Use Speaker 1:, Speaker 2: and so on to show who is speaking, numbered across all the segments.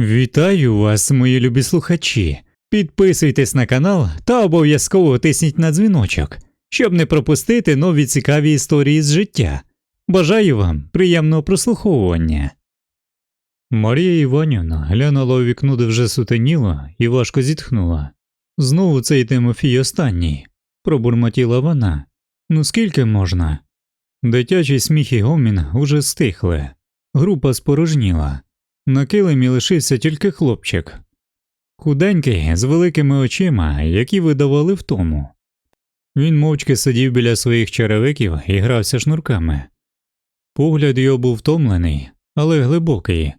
Speaker 1: Вітаю вас, мої любі слухачі. Підписуйтесь на канал та обов'язково тисніть на дзвіночок, щоб не пропустити нові цікаві історії з життя. Бажаю вам приємного прослуховування. Марія Іванівна глянула у вікно, де вже сутеніло, і важко зітхнула. Знову цей Тимофій останній, пробурмотіла вона. Ну скільки можна? Дитячий сміх і гомін уже стихли. Група спорожніла. На килимі лишився тільки хлопчик. Худенький, з великими очима, які видавали втому. Він мовчки сидів біля своїх черевиків і грався шнурками. Погляд його був втомлений, але глибокий,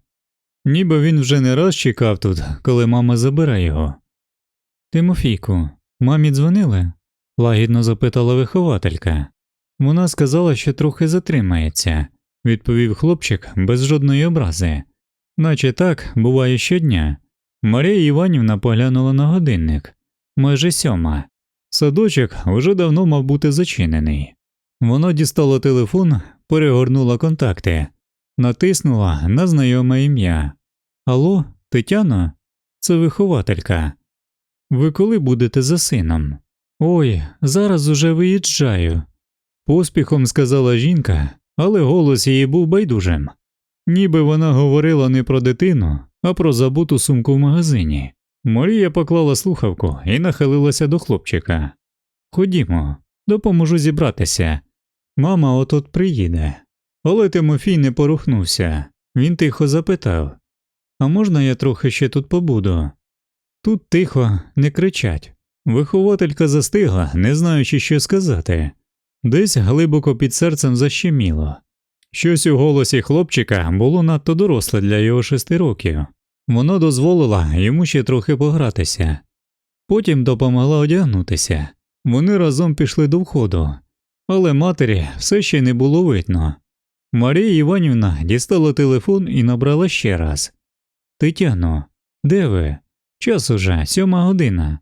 Speaker 1: ніби він вже не раз чекав тут, коли мама забере його. Тимофійку, мамі дзвонили? лагідно запитала вихователька. Вона сказала, що трохи затримається, відповів хлопчик без жодної образи. Наче так буває щодня. Марія Іванівна поглянула на годинник майже сьома. Садочок уже давно мав бути зачинений. Вона дістала телефон, перегорнула контакти, натиснула на знайоме ім'я. Алло, Тетяно? Це вихователька. Ви коли будете за сином? Ой, зараз уже виїжджаю. Поспіхом сказала жінка, але голос її був байдужим. Ніби вона говорила не про дитину, а про забуту сумку в магазині. Марія поклала слухавку і нахилилася до хлопчика. Ходімо, допоможу зібратися. Мама от-от приїде. Але Тимофій не порухнувся. Він тихо запитав А можна я трохи ще тут побуду? Тут тихо, не кричать. Вихователька застигла, не знаючи, що сказати. Десь глибоко під серцем защеміло. Щось у голосі хлопчика було надто доросле для його шести років. Воно дозволила йому ще трохи погратися. Потім допомогла одягнутися. Вони разом пішли до входу, але матері все ще не було видно. Марія Іванівна дістала телефон і набрала ще раз Тетяно, де ви? Час уже сьома година.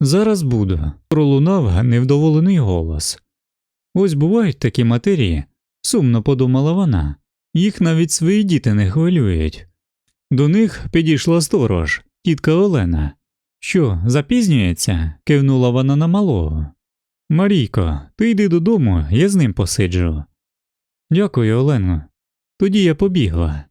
Speaker 1: Зараз буду. Пролунав невдоволений голос. Ось бувають такі матерії, сумно подумала вона, їх навіть свої діти не хвилюють. До них підійшла сторож, тітка Олена. Що, запізнюється? кивнула вона на малого. Марійко, ти йди додому, я з ним посиджу. Дякую, Олено. Тоді я побігла.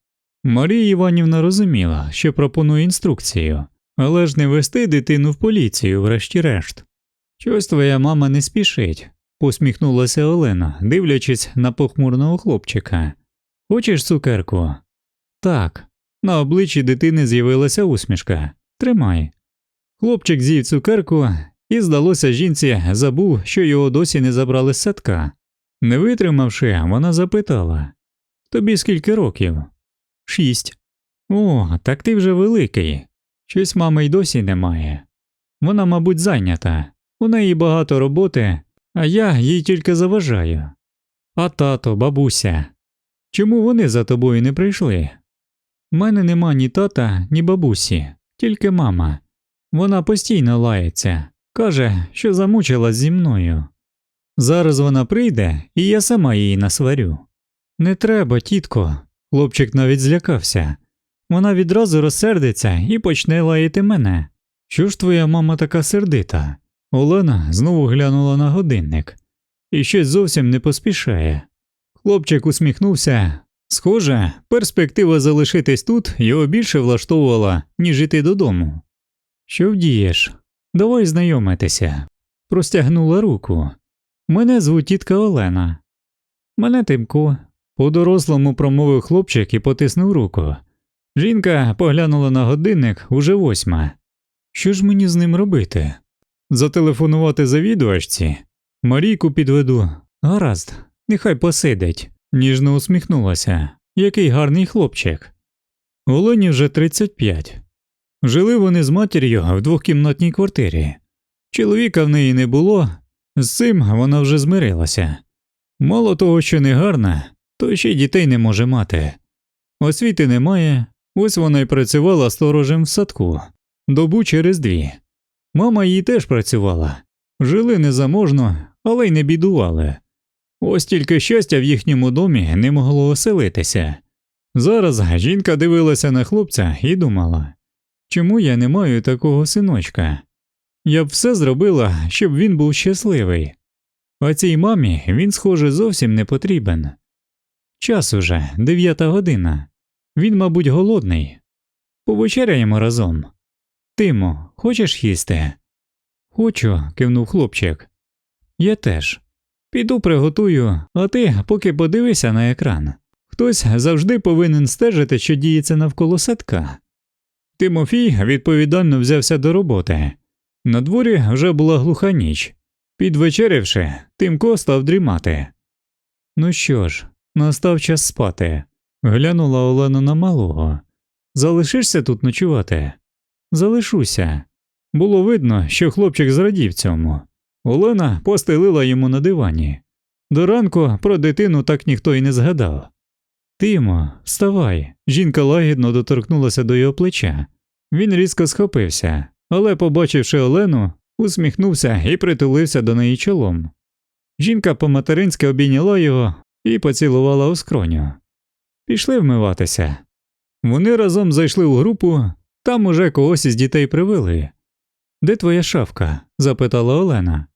Speaker 1: Марія Іванівна розуміла, що пропонує інструкцію, але ж не вести дитину в поліцію, врешті-решт. Щось твоя мама не спішить, посміхнулася Олена, дивлячись на похмурного хлопчика. Хочеш цукерку? Так. На обличчі дитини з'явилася усмішка. Тримай. Хлопчик з'їв цукерку і, здалося, жінці забув, що його досі не забрали з садка. Не витримавши, вона запитала Тобі скільки років? Шість. О, так ти вже великий. Щось мами й досі немає. Вона, мабуть, зайнята. У неї багато роботи, а я їй тільки заважаю. А тато, бабуся. Чому вони за тобою не прийшли? У мене нема ні тата, ні бабусі, тільки мама. Вона постійно лається, каже, що замучилась зі мною. Зараз вона прийде, і я сама її насварю. Не треба, тітко, хлопчик навіть злякався. Вона відразу розсердиться і почне лаяти мене. Що ж твоя мама така сердита? Олена знову глянула на годинник і щось зовсім не поспішає. Хлопчик усміхнувся. Схоже, перспектива залишитись тут його більше влаштовувала, ніж іти додому. Що вдієш? Давай знайомитися. Простягнула руку. Мене звуть тітка Олена. Мене Тимко. По дорослому промовив хлопчик і потиснув руку. Жінка поглянула на годинник уже восьма. Що ж мені з ним робити? Зателефонувати завідувачці? Марійку підведу. Гаразд, нехай посидить. Ніжно усміхнулася. Який гарний хлопчик. Олені вже 35. Жили вони з матір'ю в двохкімнатній квартирі. Чоловіка в неї не було, з цим вона вже змирилася. Мало того, що не гарна, то ще й дітей не може мати. Освіти немає, ось вона й працювала сторожем в садку, добу через дві. Мама її теж працювала, жили незаможно, але й не бідували. Ось тільки щастя в їхньому домі не могло оселитися. Зараз жінка дивилася на хлопця і думала, чому я не маю такого синочка? Я б все зробила, щоб він був щасливий. А цій мамі він, схоже, зовсім не потрібен. Час уже, дев'ята година. Він, мабуть, голодний. Повечеряємо разом. Тимо, хочеш їсти? Хочу, кивнув хлопчик. Я теж. Піду приготую, а ти поки подивися на екран. Хтось завжди повинен стежити, що діється навколо садка. Тимофій відповідально взявся до роботи. На дворі вже була глуха ніч. Підвечерявши, Тимко став дрімати. Ну що ж, настав час спати. Глянула Олена на малого. Залишишся тут ночувати? Залишуся. Було видно, що хлопчик зрадів цьому. Олена постелила йому на дивані. До ранку про дитину так ніхто й не згадав. Тимо, вставай. Жінка лагідно доторкнулася до його плеча. Він різко схопився, але, побачивши Олену, усміхнувся і притулився до неї чолом. Жінка по-материнськи обійняла його і поцілувала у скроню. Пішли вмиватися. Вони разом зайшли у групу, там уже когось із дітей привели. Де твоя шафка? запитала Олена.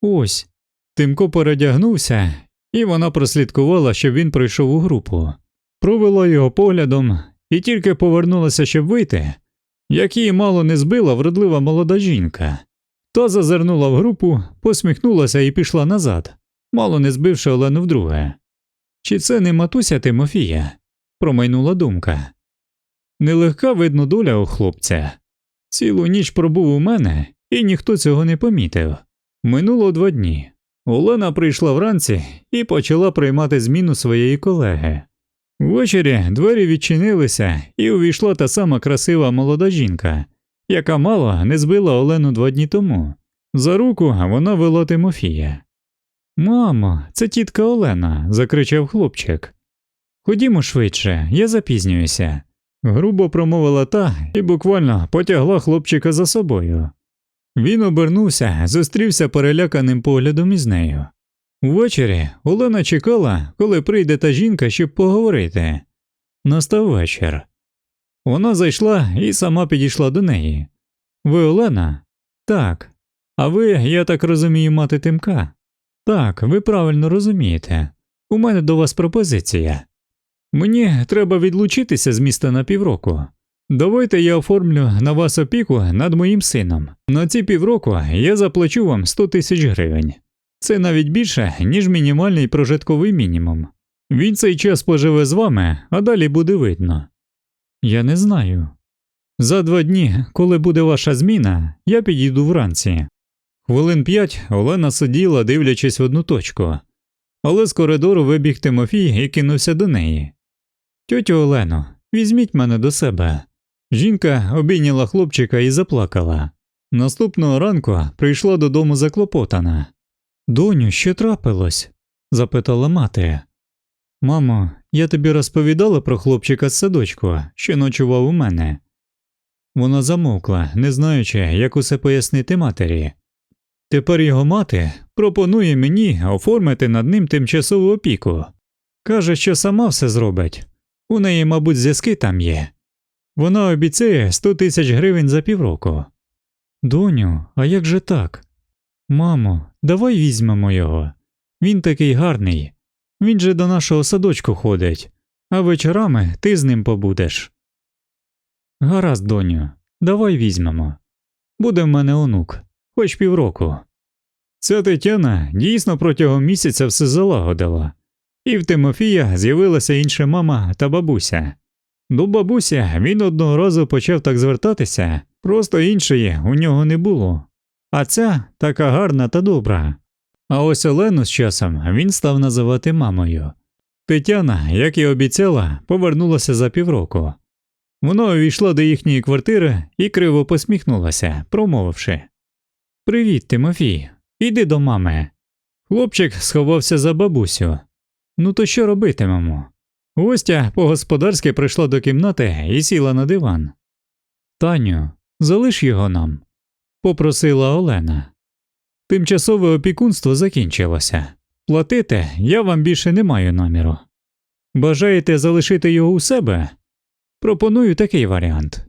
Speaker 1: Ось. Тимко передягнувся, і вона прослідкувала, щоб він прийшов у групу. Провела його поглядом і тільки повернулася, щоб вийти, як її мало не збила вродлива молода жінка. Та зазирнула в групу, посміхнулася і пішла назад, мало не збивши Олену вдруге. Чи це не матуся Тимофія? промайнула думка. Нелегка видно доля у хлопця. Цілу ніч пробув у мене, і ніхто цього не помітив. Минуло два дні. Олена прийшла вранці і почала приймати зміну своєї колеги. Ввечері двері відчинилися, і увійшла та сама красива молода жінка, яка мало не збила Олену два дні тому. За руку вона вела Тимофія. Мамо, це тітка Олена, закричав хлопчик. Ходімо швидше, я запізнююся. Грубо промовила та і буквально потягла хлопчика за собою. Він обернувся, зустрівся переляканим поглядом із нею. Увечері Олена чекала, коли прийде та жінка, щоб поговорити. Настав вечір. Вона зайшла і сама підійшла до неї. Ви Олена? Так. А ви, я так розумію, мати Тимка? Так, ви правильно розумієте. У мене до вас пропозиція. Мені треба відлучитися з міста на півроку. Давайте я оформлю на вас опіку над моїм сином. На ці півроку я заплачу вам 100 тисяч гривень. Це навіть більше, ніж мінімальний прожитковий мінімум. Він цей час поживе з вами, а далі буде видно. Я не знаю. За два дні, коли буде ваша зміна, я підійду вранці. Хвилин п'ять Олена сиділа, дивлячись в одну точку, але з коридору вибіг Тимофій і кинувся до неї. Тьотю Олено, візьміть мене до себе. Жінка обійняла хлопчика і заплакала. Наступного ранку прийшла додому заклопотана. Доню, що трапилось? запитала мати. Мамо, я тобі розповідала про хлопчика з садочку, що ночував у мене. Вона замовкла, не знаючи, як усе пояснити матері. Тепер його мати пропонує мені оформити над ним тимчасову опіку. Каже, що сама все зробить. У неї, мабуть, зв'язки там є. Вона обіцяє 100 тисяч гривень за півроку. Доню, а як же так? Мамо, давай візьмемо його. Він такий гарний. Він же до нашого садочку ходить, а вечорами ти з ним побудеш. Гаразд, доню, давай візьмемо. Буде в мене онук, хоч півроку. Ця Тетяна дійсно протягом місяця все залагодила, і в Тимофія з'явилася інша мама та бабуся. До бабуся він одного разу почав так звертатися, просто іншої у нього не було. А ця така гарна та добра. А ось Олену з часом він став називати мамою. Тетяна, як і обіцяла, повернулася за півроку. Вона увійшла до їхньої квартири і криво посміхнулася, промовивши Привіт, Тимофій, іди до мами. Хлопчик сховався за бабусю. Ну то що робитимемо? Гостя по господарськи прийшла до кімнати і сіла на диван. Таню, залиш його нам, попросила Олена. Тимчасове опікунство закінчилося. Платити я вам більше не маю наміру. Бажаєте залишити його у себе? Пропоную такий варіант.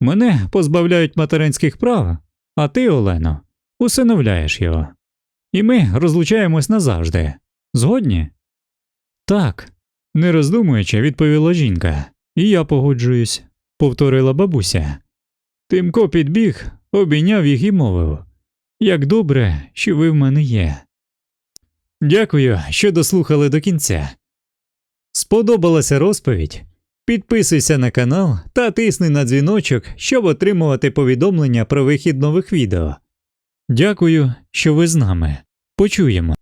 Speaker 1: Мене позбавляють материнських прав, а ти, Олено, усиновляєш його. І ми розлучаємось назавжди. Згодні? Так, не роздумуючи, відповіла жінка. І я погоджуюсь, повторила бабуся. Тимко підбіг, обійняв їх і мовив Як добре, що ви в мене є. Дякую, що дослухали до кінця. Сподобалася розповідь? Підписуйся на канал та тисни на дзвіночок, щоб отримувати повідомлення про вихід нових відео. Дякую, що ви з нами. Почуємо.